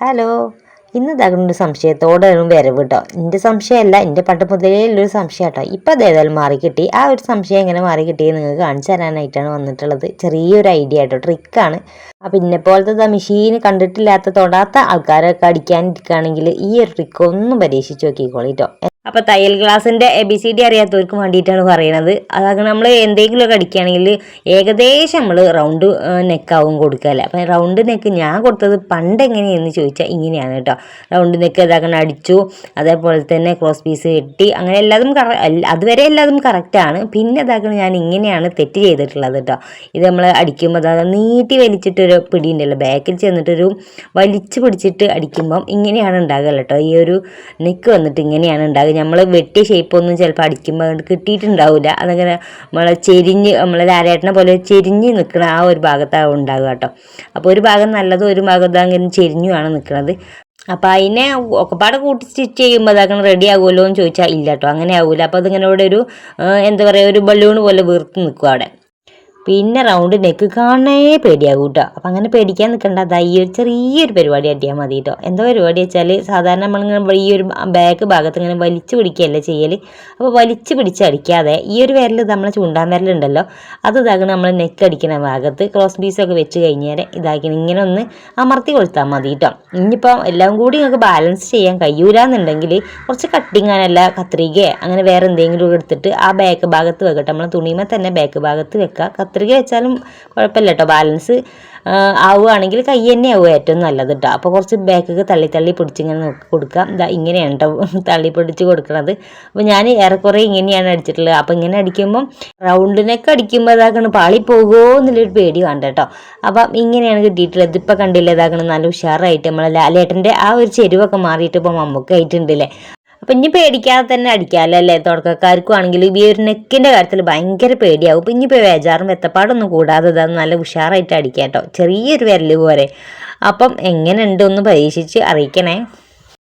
Hello. ഇന്ന് തകർന്നൊരു സംശയത്തോടെ ഒരു വരവ് കേട്ടോ എന്റെ സംശയമല്ല എന്റെ പണ്ട് മുതലേ ഉള്ളൊരു സംശയം കേട്ടോ ഇപ്പം അത് ഏതായാലും മാറി കിട്ടി. ആ ഒരു സംശയം എങ്ങനെ മാറി കിട്ടിയെന്ന് നിങ്ങൾക്ക് കാണിച്ചു തരാനായിട്ടാണ് വന്നിട്ടുള്ളത്. ചെറിയൊരു ഐഡിയ കേട്ടോ ട്രിക്കാണ് അപ്പം ഇന്നെ പോലത്തെ മെഷീൻ കണ്ടിട്ടില്ലാത്ത തൊടാത്ത ആൾക്കാരൊക്കെ അടിക്കാനിരിക്കുകയാണെങ്കിൽ ഈ ഒരു ട്രിക്ക് ഒന്ന് പരീക്ഷിച്ച് നോക്കിക്കോളിട്ടോ അപ്പോൾ തയ്യൽ ക്ലാസ്സിന്റെ എ ബി സി ഡി അറിയാത്തവർക്ക് വേണ്ടിയിട്ടാണ് പറയണത് അതൊക്കെ നമ്മൾ എന്തെങ്കിലുമൊക്കെ അടിക്കുകയാണെങ്കിൽ ഏകദേശം നമ്മൾ റൗണ്ട് നെക്കാവും കൊടുക്കല്ലേ. അപ്പം റൗണ്ട് നെക്ക് ഞാൻ കൊടുത്തത് പണ്ട് എങ്ങനെയെന്ന് ചോദിച്ചാൽ ഇങ്ങനെയാണ് കേട്ടോ. റൗണ്ട് നെക്ക് ഇതാക്കണം അടിച്ചു അതേപോലെ തന്നെ ക്രോസ് പീസ് കെട്ടി അങ്ങനെ എല്ലാതും കറ അതുവരെ എല്ലാതും കറക്റ്റാണ് പിന്നെ ഇതാക്കണം ഞാൻ ഇങ്ങനെയാണ് തെറ്റ് ചെയ്തിട്ടുള്ളത് കേട്ടോ. ഇത് നമ്മൾ അടിക്കുമ്പോൾ അതായത് നീട്ടി വലിച്ചിട്ടൊരു പിടി ഉണ്ടല്ലോ. ബാക്കിൽ ചെന്നിട്ടൊരു വലിച്ചു പിടിച്ചിട്ട് അടിക്കുമ്പം ഇങ്ങനെയാണ് ഉണ്ടാകുക കേട്ടോ. ഈ ഒരു നെക്ക് വന്നിട്ട് ഇങ്ങനെയാണ് ഉണ്ടാകുക നമ്മൾ വെട്ടിയ ഷേപ്പൊന്നും ചിലപ്പോൾ അടിക്കുമ്പോൾ കിട്ടിയിട്ടുണ്ടാവില്ല അതങ്ങനെ നമ്മൾ ചെരിഞ്ഞ് നമ്മൾ ലാലേട്ടനെ പോലെ ചെരിഞ്ഞ് നിൽക്കുന്ന ആ ഒരു ഭാഗത്താണ് ഉണ്ടാകുക കേട്ടോ. അപ്പോൾ ഒരു ഭാഗം നല്ലതും ഒരു ഭാഗത്ത് അങ്ങനെ ചെരിഞ്ഞുമാണ് നിൽക്കുന്നത് അപ്പോൾ അതിനെ ഒക്കെപ്പാടെ കൂട്ടി സ്റ്റിച്ച് ചെയ്യുമ്പോൾ അതങ്ങനെ റെഡി ആകുമല്ലോ എന്ന് ചോദിച്ചാൽ ഇല്ല കേട്ടോ. അങ്ങനെ ആവില്ല അപ്പോൾ അതിങ്ങനെ ഇവിടെ ഒരു എന്താ പറയുക ഒരു ബലൂൺ പോലെ വീർത്ത് നിൽക്കും അവിടെ. പിന്നെ റൗണ്ട് നെക്ക് കാണേ പേടിയാകും കേട്ടോ അപ്പം അങ്ങനെ പേടിക്കാൻ നിൽക്കണ്ട അതാ ഈ ഒരു ചെറിയൊരു പരിപാടി അടിയാൽ മതി കേട്ടോ എന്താ പരിപാടി വെച്ചാൽ സാധാരണ നമ്മളിങ്ങനെ ഈ ഒരു ബാക്ക് ഭാഗത്ത് ഇങ്ങനെ വലിച്ചു പിടിക്കുകയല്ലേ ചെയ്യൽ അപ്പോൾ വലിച്ചു പിടിച്ച് അടിക്കാതെ ഈ ഒരു വിരൽ നമ്മളെ ചൂണ്ടാൻ വിരലുണ്ടല്ലോ അത് ഇതാക്കണം നമ്മൾ നെക്ക് അടിക്കുന്ന ഭാഗത്ത്. ക്രോസ് പീസൊക്കെ വെച്ച് കഴിഞ്ഞാൽ ഇതാക്കി ഇങ്ങനെ ഒന്ന് അമർത്തി കൊടുത്താൽ മതി കേട്ടോ ഇനിയിപ്പോൾ എല്ലാം കൂടി നിങ്ങൾക്ക് ബാലൻസ് ചെയ്യാൻ കഴിയൂലെന്നുണ്ടെങ്കിൽ കുറച്ച് കട്ടിങ് കട്ടിങ്ങാനല്ല കത്രികയോ അങ്ങനെ വേറെ എന്തെങ്കിലും എടുത്തിട്ട് ആ ബാക്ക് ഭാഗത്ത് വെക്കട്ടെ. നമ്മൾ തുണിമേ തന്നെ ബാക്ക് ഭാഗത്ത് വെക്കുക കത്രിക വെച്ചാലും കുഴപ്പമില്ല കേട്ടോ ബാലൻസ് ആവുകയാണെങ്കിൽ കൈ തന്നെ ആവുക ഏറ്റവും നല്ലത് കേട്ടോ അപ്പോൾ കുറച്ച് ബാക്കൊക്കെ തള്ളി തള്ളി പിടിച്ചിങ്ങനെ നോക്കി കൊടുക്കാം. ഇങ്ങനെയാണ് കേട്ടോ തള്ളി പിടിച്ച് കൊടുക്കണത്. അപ്പോൾ ഞാൻ ഏറെക്കുറെ ഇങ്ങനെയാണ് അടിച്ചിട്ടുള്ളത്. അപ്പോൾ ഇങ്ങനെ അടിക്കുമ്പം റൗണ്ടിനൊക്കെ അടിക്കുമ്പോൾ ഇതാക്കണം പാളി പോകുമോ എന്നുള്ളൊരു പേടി വേണ്ട കേട്ടോ അപ്പം ഇങ്ങനെയാണ് കിട്ടിയിട്ടുള്ളത്. ഇതിപ്പോൾ കണ്ടില്ല ഇതാക്കണം നല്ല ഉഷാറായിട്ട് നമ്മളെ ലാലേട്ടന്റെ ആ ഒരു ചെരുവൊക്കെ മാറിയിട്ട് ഇപ്പോൾ മമ്മക്കായിട്ടുണ്ടല്ലേ അപ്പം ഇനി പേടിക്കാതെ തന്നെ അടിക്കാമല്ലോ അല്ലേ? തുടക്കക്കാർക്കും ആണെങ്കിൽ ഈ ഒരു നെക്കിന്റെ കാര്യത്തിൽ ഭയങ്കര പേടിയാവും. ഇപ്പം ഇനിയിപ്പോൾ വേജാറും വെത്തപ്പാടൊന്നും കൂടാതെ ഇതാ നല്ല ഉഷാറായിട്ട് അടിക്കാം കേട്ടോ. ചെറിയൊരു വിരൽ പോലെ. അപ്പം എങ്ങനെയുണ്ട് ഒന്ന് പരീക്ഷിച്ച് അറിയിക്കണേ.